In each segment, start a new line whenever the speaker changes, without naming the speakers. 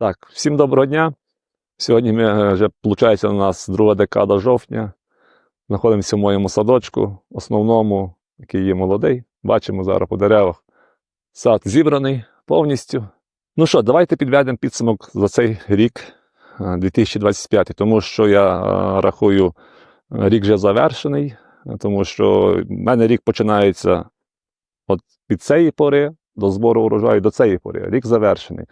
Так, всім доброго дня. Сьогодні ми е, вже, виходить, у нас друга декада жовтня. Знаходимося в моєму садочку, основному, який є молодий. Бачимо зараз по деревах. Сад зібраний повністю. Ну що, давайте підведемо підсумок за цей рік е, 2025, тому що я е, рахую, е, рік вже завершений, е, тому що в мене рік починається от від цієї пори до збору урожаю до цієї пори. Рік завершений.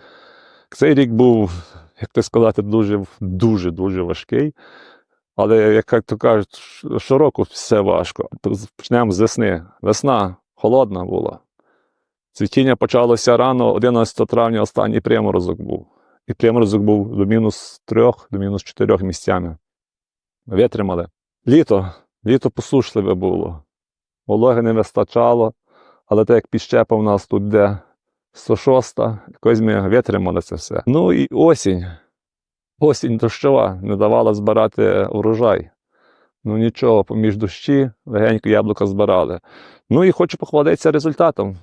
Цей рік був, як то сказати, дуже дуже дуже важкий. Але, як то кажуть, щороку все важко. Почнемо з весни. Весна холодна була. Цвітіння почалося рано, 11 травня останній приморозок був. І приморозок був до мінус 3, до мінус 4 місцями. Витримали. Літо, літо посушливе було. Вологи не вистачало, але так як підщепа у нас тут де 106, якось ми витримали це все. Ну і осінь. Осінь дощова не давала збирати урожай. Ну нічого, поміж дощі легенько яблука збирали. Ну і хочу похвалитися результатом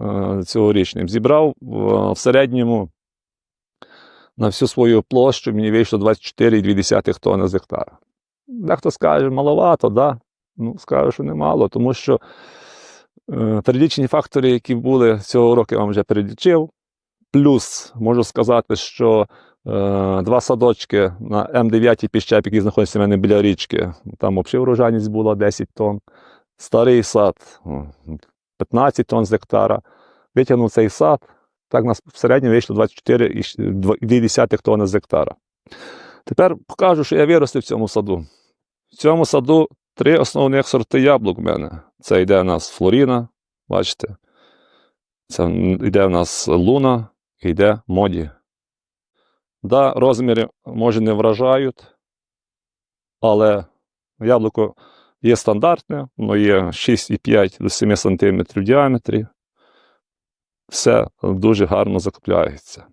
е, цьогорічним. Зібрав е, в середньому на всю свою площу мені вийшло 24,2 тонни з гектара. Дехто скаже, маловато, да? Ну, скажу, що немало, тому що перелічені фактори, які були цього року, я вам вже перелічив. Плюс можу сказати, що е, два садочки на М9 піщеп, які знаходяться в мене біля річки, там взагалі врожайність була 10 тонн. Старий сад 15 тонн з гектара. Витягнув цей сад, так у нас в середньому вийшло 24,2 тонни з гектара. Тепер покажу, що я виростив в цьому саду. В цьому саду три основних сорти яблук в мене. Це йде у нас Флоріна, бачите. Це йде у нас Луна, і йде моді. Да, розміри може не вражають, але яблуко є стандартне, воно є 6,5 до 7 см в діаметрі. Все дуже гарно закупляється.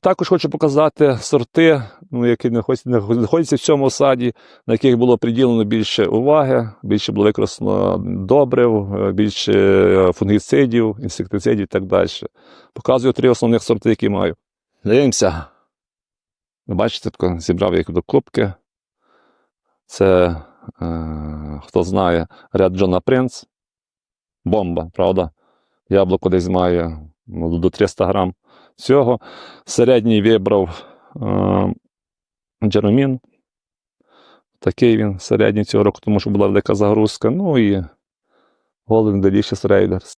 Також хочу показати сорти, ну, які знаходяться в цьому саді, на яких було приділено більше уваги, більше було використано добрив, е, більше е, фунгіцидів, інсектицидів і так далі. Показую три основних сорти, які маю. Дивимося. Бачите, зібрав їх до кубки. Це, е, хто знає, ряд Джона Принц. Бомба, правда? Яблуко десь має ну, до 300 грам цього. Середній вибрав е, Джеромін. Такий він середній цього року, тому що була велика загрузка. Ну і Golden Delicious Raiders.